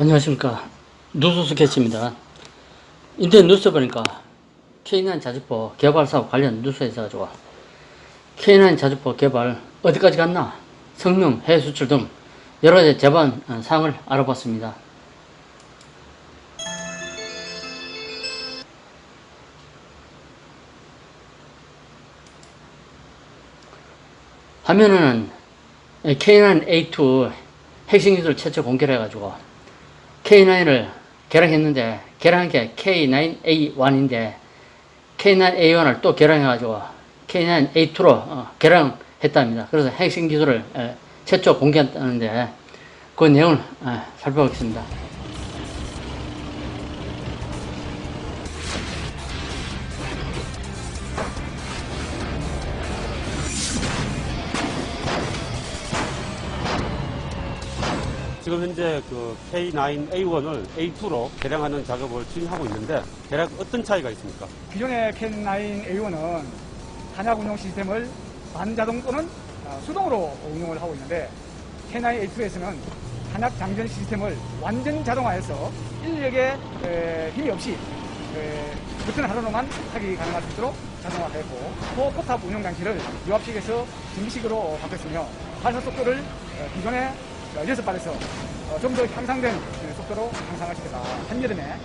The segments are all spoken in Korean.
안녕하십니까. 누수수 캐치입니다. 인터넷 뉴스 보니까 K9 자주포 개발 사업 관련 뉴스에 있어가지고 K9 자주포 개발 어디까지 갔나? 성능, 해외 수출 등 여러 가지 제반 어, 사항을 알아봤습니다. 화면에는 K9A2 핵심 기술 최초 공개를 해가지고 K9을 개량했는데 개량한 게 K9A1인데 K9A1을 또 개량해가지고 K9A2로 어, 개량했답니다. 그래서 핵심 기술을 에, 최초 공개했다는데 그 내용을 에, 살펴보겠습니다. 지금 현재 그 K9A1을 A2로 개량하는 작업을 진행하고 있는데 대략 어떤 차이가 있습니까? 기존의 캔9A1은 탄약 운용 시스템을 반자동 또는 어, 수동으로 운용을 하고 있는데 K9A2에서는 탄약 장전 시스템을 완전 자동화해서 인력의 에, 힘이 없이 에, 버튼 하나로만 하기 가능할 수 있도록 자동화했고 또 포탑 운용 장치를 유압식에서 전기식으로 바꿨으며 발사 속도를 어, 기존의 6 발에서 좀 더 향상된 그 속도로 향상할 수 있다. 한여름에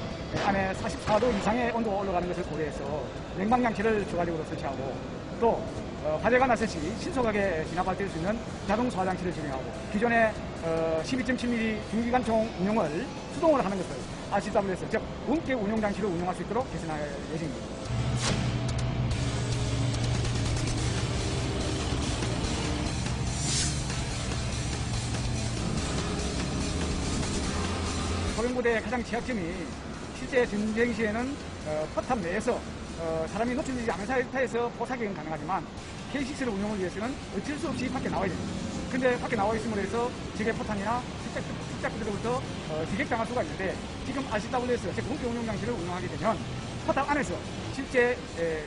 안에 44도 이상의 온도가 올라가는 것을 고려해서 냉방장치를 주가적으로 설치하고 또 어, 화재가 났을 시 신속하게 진압할 수 있는 자동 소화장치를 진행하고 기존의 어, 12.7mm 중기관총 운용을 수동으로 하는 것을 RCW에서 즉 원격 운용 장치를 운용할 수 있도록 개선할 예정입니다. 소형부대의 가장 취약점이 실제 전쟁 시에는 어, 포탑 내에서 어, 사람이 노출되지 않은 상태에서 포사격은 가능하지만 K6를 운용을 위해서는 어쩔 수 없이 밖에 나와야 됩니다. 근데 밖에 나와 있음으로 해서 적의 포탄이나 특작부들로부터 어, 기격당할 수가 있는데 지금 RCW에서 즉 공격 운용 장치를 운영하게 되면 포탑 안에서 실제 에,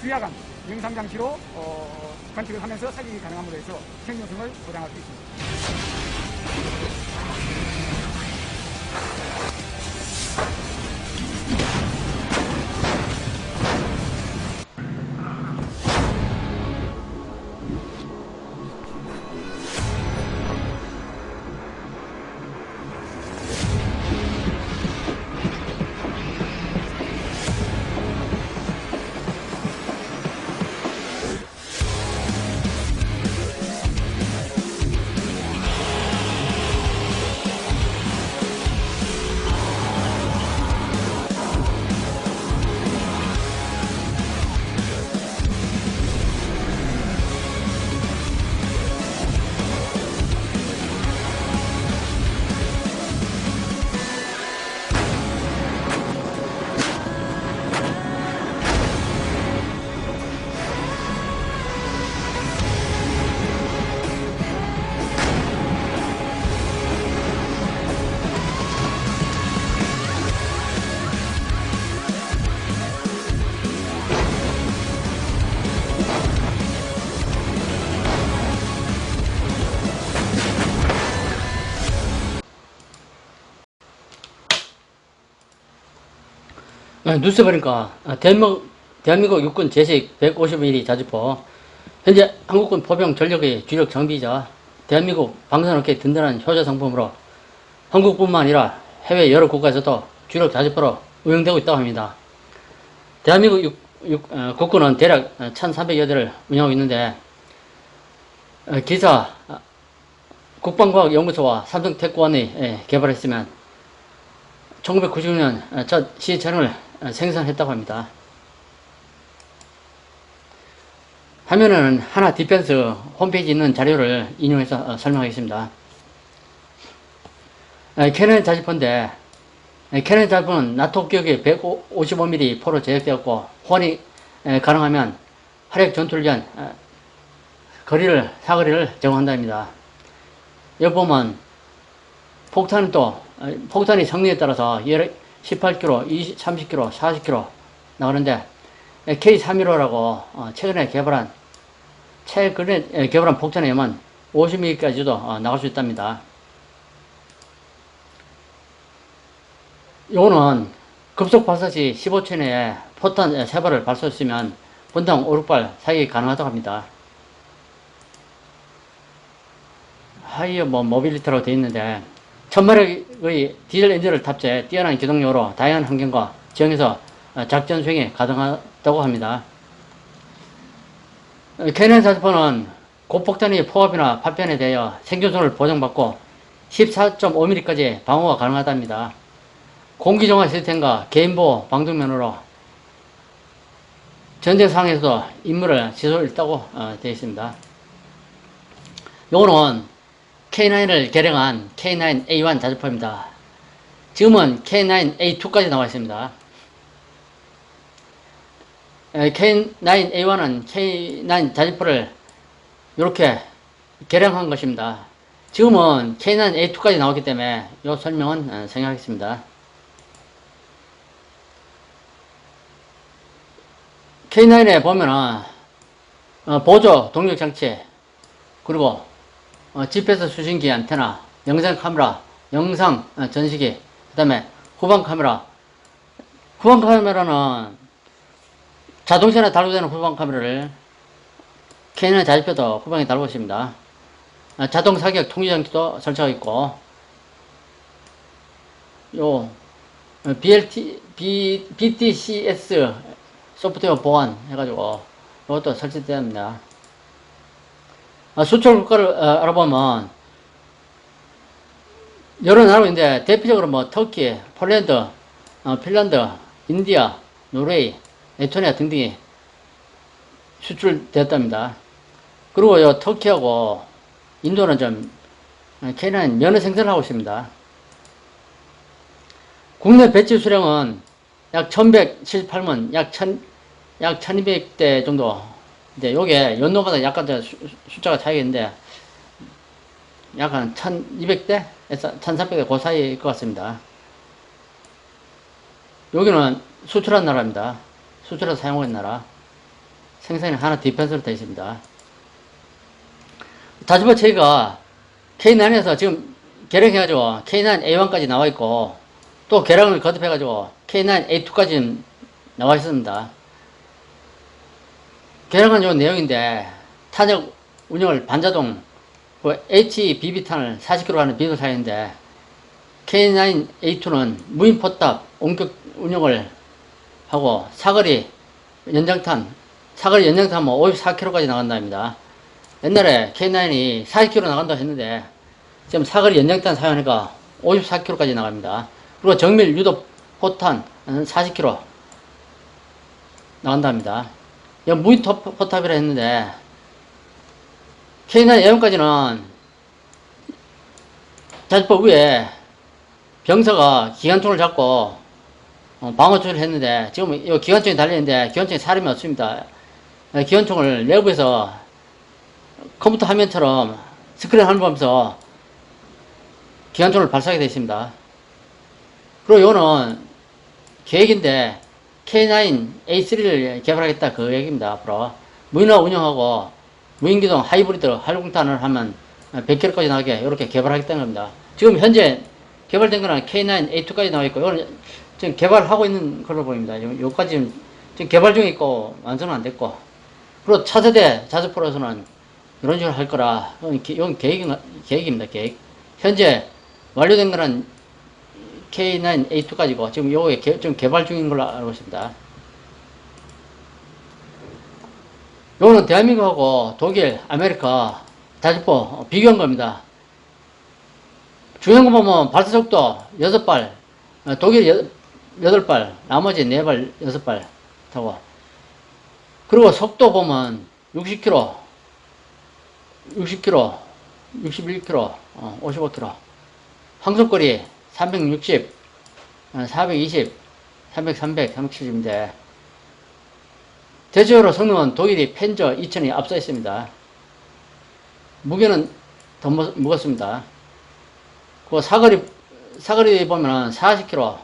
주야간 영상 장치로 어, 관측을 하면서 사격이 가능함으로 해서 생존성을 보장할 수 있습니다. 뉴스 보니까 아, 대한민국, 대한민국 육군 제식 151이 자주포 현재 한국군 포병 전력의 주력 장비이자 대한민국 방산업계 든든한 효자 상품으로 한국뿐만 아니라 해외 여러 국가에서도 주력 자주포로 운영되고 있다고 합니다. 대한민국 육, 육, 어, 국군은 대략 1,300여 대를 운영하고 있는데 어, 기사 아, 국방과학연구소와 삼성태권이 예, 개발했으면 1996년 어, 첫 시체를 생산했다고 합니다. 화면에는 하나 디펜스 홈페이지 있는 자료를 인용해서 어, 설명하겠습니다. 어, 캐논 어, 캐논 자주포는 나토 격의 155mm 포로 제작되었고 호환이 에, 가능하면 화력 전투를 위한 어, 거리를 사거리를 제공한답니다. 여기 보면 폭탄은 또 어, 폭탄이 성능에 따라서 18kg, 20, 30kg, 40kg 나오는데 K315라고 최근에 개발한 최근에 개발한 폭탄에 의하면 50mm까지도 나갈 수 있답니다. 요거는 급속 발사 시 15초 내에 포탄 3발을 발사했으면 분당 5, 6발 사격이 가능하다고 합니다. 하이어 뭐 모빌리티라고 되어 있는데 천마력의 디젤 엔진을 탑재해 뛰어난 기동력으로 다양한 환경과 지형에서 어, 작전 수행이 가능하다고 합니다. 케넨 사주포는 고폭탄이 포압이나 파편에 대하여 생존성을 보장받고 14.5mm까지 방어가 가능하답니다. 공기정화 시스템과 개인보호 방독면으로 전쟁 상황에서도 임무를 있다고 어, 되어 있습니다. 요거는 K9을 개량한 K9A1 자주포입니다. 지금은 K9A2까지 나와 있습니다. K9A1은 K9 자주포를 이렇게 개량한 것입니다. 지금은 K9A2까지 나왔기 때문에 이 설명은 어, 생략하겠습니다. K9에 보면은 어, 보조 동력 장치 그리고 어, GPS 수신기 안테나, 영상 카메라, 영상 어, 전시기, 그 다음에 후방 카메라. 후방 카메라는 자동차에 달고되는 후방 카메라를 K9 자주표도 후방에 달고 있습니다. 어, 자동 사격 통제 장치도 설치하고 있고, 요 어, BLT, B, BTCS 소프트웨어 보안 해가지고 이것도 설치됩니다. 아, 수출 국가를 어, 알아보면 여러 나라가 있는데 대표적으로 뭐 터키, 폴란드, 어, 핀란드, 인디아, 노르웨이, 에스토니아 등등이 수출되었답니다. 그리고 요 터키하고 인도는 좀 어, 케냐는 면허 생산을 하고 있습니다. 국내 배치 수량은 약 1178문, 약 1000, 약 1200대 정도 이제 요게 연도마다 약간 저 수- 숫자가 차이가 있는데 약간 1200대? 1300대 그 사이일 것 같습니다. 여기는 수출한 나라입니다. 수출해서 사용하는 나라. 생산이 하나 디펜스로 되어 있습니다. 다지버 체계가 K9에서 지금 개량해가지고 K9A1까지 나와 있고 또 개량을 거듭해가지고 K9A2까지 나와 있습니다. 개량한 요 내용인데 탄약 운영을 반자동 그 HBB탄을 40km 하는 비를 사용인데 K9A2는 무인 포탑 원격 운영을 하고 사거리 연장탄 사거리 연장탄 뭐 54km까지 나간답니다. 옛날에 K9이 40km 나간다 했는데 지금 사거리 연장탄 사용하니까 54km까지 나갑니다. 그리고 정밀 유도 포탄 40km 나간답니다. 이거 무인 토- 포탑이라 했는데 K9 A형까지는 자주법 위에 병사가 기관총을 잡고 어, 방어 조치를 했는데 지금 이 기관총이 달리는데 기관총에 사람이 없습니다. 어, 기관총을 내부에서 컴퓨터 화면처럼 스크린 화면 보면서 기관총을 발사하게 되어 있습니다. 그리고 이거는 계획인데 K9A3를 개발하겠다 그 얘기입니다. 앞으로 무인화 운영하고 무인기동 하이브리드 활공탄을 하면 100km까지 나가게 이렇게 개발하겠다는 겁니다. 지금 현재 개발된 거는 K9A2까지 나와 있고 이거는 지금 개발하고 있는 걸로 보입니다. 요- 요까지 지금, 지금 개발 중에 있고 완성은 안 됐고 그리고 차세대 자주포로서는 이런 식으로 할 거라 이건 계획, 계획입니다. 계획. 현재 완료된 거는 K9A2까지고 지금 요게 개, 좀 개발 중인 걸로 알고 있습니다. 요거는 대한민국하고 독일, 아메리카, 자주포 비교한 겁니다. 중요한 거 보면 발사 속도 6발, 어, 독일 8발, 나머지 4발, 6발 타고. 그리고 속도 보면 60km, 60km, 61km, 어, 55km. 항속거리 360, 어, 420, 300, 300, 370인데, 대체적으로 성능은 독일이 펜저 2000이 앞서 있습니다. 무게는 더 무, 무겁습니다. 그 사거리, 사거리 보면은 40km,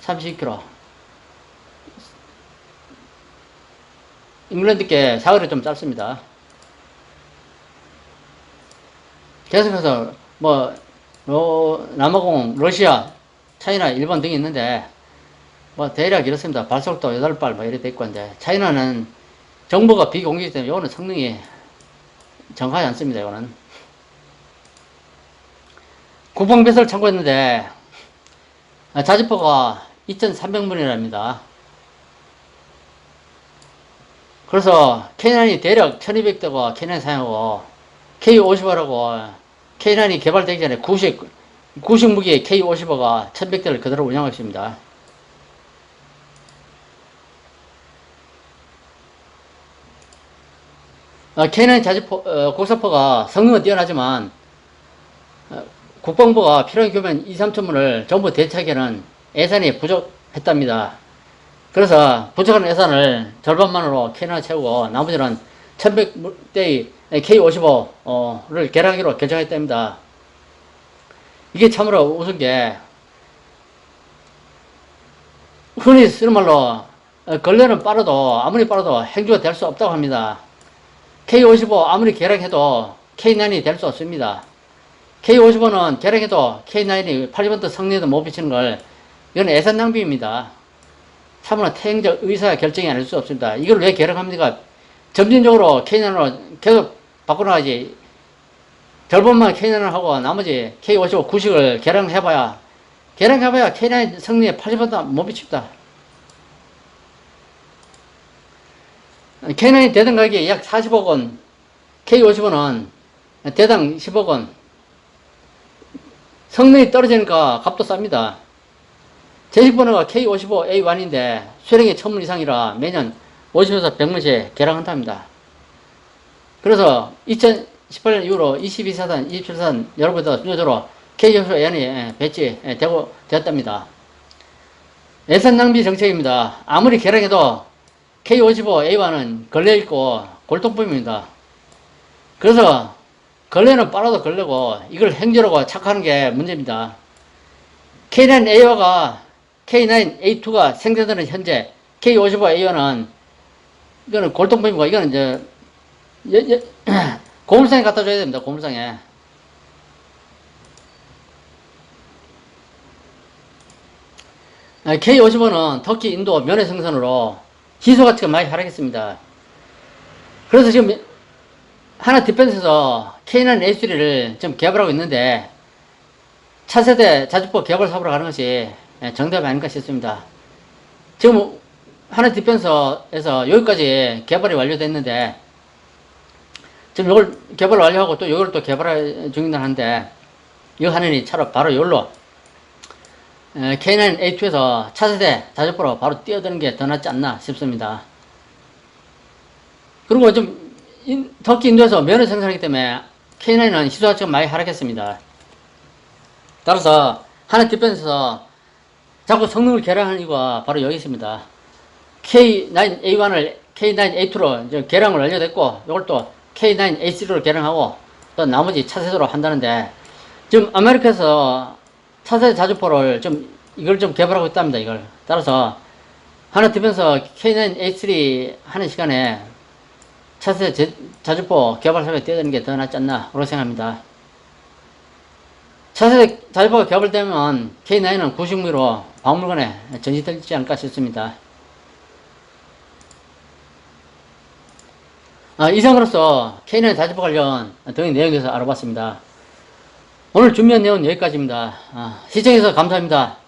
32km. 잉글랜드께 사거리 좀 짧습니다. 계속해서 뭐 로, 남아공, 러시아, 차이나 일본 등이 있는데 뭐 대략 이렇습니다. 발속도 8발 뭐 이렇게 돼 있고 한데 차이나는 정보가 비공개이기 때문에 이거는 성능이 정확하지 않습니다. 이거는 국방 배설을 참고했는데 아, 자주포가 2,300문이랍니다. 그래서 K9이 대략 1200대가 K9 사용하고 K50하라고 K9이 개발되기 전에 구식, 구식 무기 K50가 1100대를 그대로 운영하고 있습니다. 어, K9 자주포, 어, 곡사포가 성능은 뛰어나지만 어, 국방부가 필요한 규모는 2, 3천 문을 전부 대체하기에는 예산이 부족했답니다. 그래서 부족한 예산을 절반만으로 K9을 채우고 나머지는 1100대의 K55를 개량하기로 결정했답니다. 이게 참으로 우스운 게 흔히 쓰는 말로 어, 걸레는 빠르도 아무리 빠르도 행주가 될 수 없다고 합니다. K55 아무리 개량해도 K9이 될 수 없습니다. K55는 개량해도 K9이 80% 성능에도 못 미치는 걸 이건 예산 낭비입니다. 참으로 태행적 의사 결정이 아닐 수 없습니다. 이걸 왜 개량합니까? 점진적으로 K9으로 계속 바꿔나가지. 절반만 K9을 하고 나머지 K55 구식을 개량해봐야 개량해봐야 K9 성능에 80%못 미칩니다. K9이 대당 가격이 약 40억 원, K55는 대당 10억 원. 성능이 떨어지니까 값도 쌉니다. 제식 번호가 K55A1인데 수령이 1000문 이상이라 매년 50에서 100문씩 개량한답니다. 그래서 2018년 이후로 22사단, 27사단 여러 군데 순서대로 K55N이 배치되고 되었답니다. 예산 낭비 정책입니다. 아무리 개량해도 K55A1은 걸려있고 골동품입니다. 그래서 걸레는 빨아도 걸레고 이걸 행주라고 착하는 게 문제입니다. K9A가 K9A2가 생산되는 현재 K55A1은 이거는 골동품이고 이거는 이제 여- 여- 고물상에 갖다 줘야 됩니다. 고물상에. 아, K55는 터키, 인도 면회 생산으로 희소 가치가 많이 하락했습니다. 그래서 지금 하나 디펜스에서 K9 A3를 지금 개발하고 있는데 차세대 자주포 개발 사업으로 가는 것이 예, 정답이 아닌가 싶습니다. 지금 하나 디펜서에서 여기까지 개발이 완료됐는데 지금 이걸 개발 완료하고 또 이걸 또 개발 중이긴 한데 이거 하느니 차로 바로 이걸로 K9 A2에서 차세대 자주포로 바로 뛰어드는 게 더 낫지 않나 싶습니다. 그리고 좀 인- 터키 인도에서 면을 생산하기 때문에 K9은 희소가치가 많이 하락했습니다. 따라서 하나 디펜스에서 자꾸 성능을 개량하는 이유가 바로 여기 있습니다. K9A1을 K9A2로 이제 개량을 완료됐고 이걸 또 K9A3로 개량하고 또 나머지 차세대로 한다는데 지금 아메리카에서 차세대 자주포를 좀 이걸 좀 개발하고 있답니다. 이걸 따라서 하나 디펜스 K9A3 하는 시간에 차세대 제- 자주포 개발 사업에 뛰어드는 게 더 낫지 않나 그렇게 생각합니다. 차세대 자주포가 개발되면 K9은 구식무로 박물관에 전시되지 않을까 싶습니다. 아, 이상으로서 K9 자주포 관련 등의 내용에 대해서 알아봤습니다. 오늘 준비한 내용은 여기까지입니다. 아, 시청해주셔서 감사합니다.